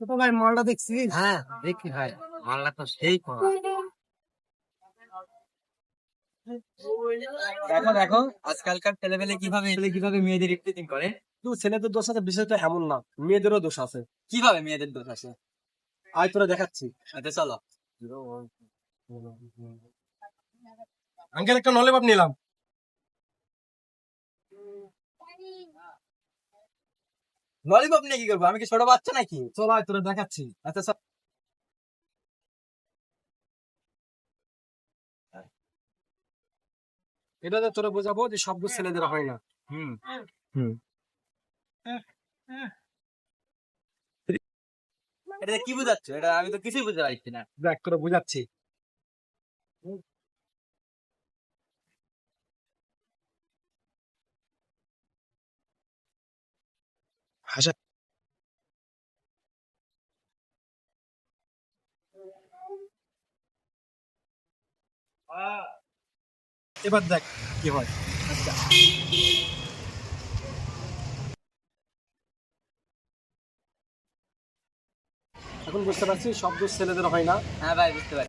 ছোট ভাই মালটা দেখছি। হ্যাঁ দেখি ভাই মাল্লা তো সেই করা। দেখো দেখো আজকালকার ছেলেবেলে কীভাবে ছেলে কীভাবে মেয়েদের ইফটিজিং করে? তুই ছেলেদের দোষ আছে বিষয়টা এমন না। মেয়েদেরও দোষ আছে। কীভাবে মেয়েদের দোষ আছে? আয় তোরা দেখাচ্ছি। আচ্ছা চলো। আঙ্কেল একটা নলেবাব নিলাম। ললিপপ নিয়ে কি করব? আমি কি ছোট বাচ্চা নাকি? চল তোরা দেখাচ্ছি। আচ্ছা চল। এটাতে তোরা বোঝাবো যে সব দোষ ছেলেদের হয় না। হুম। হুম। এটা কি বুঝাচ্ছ? এটা আমি তো কিছুই বুঝতে পারছি না। দেখ তোরা বুঝাচ্ছি। ভাষা এবার দেখ কি হয়। আচ্ছা। এখন বুঝতে পারছি সব দোষ ছেলেদের হয় না। হ্যাঁ ভাই, বুঝতে পারছি।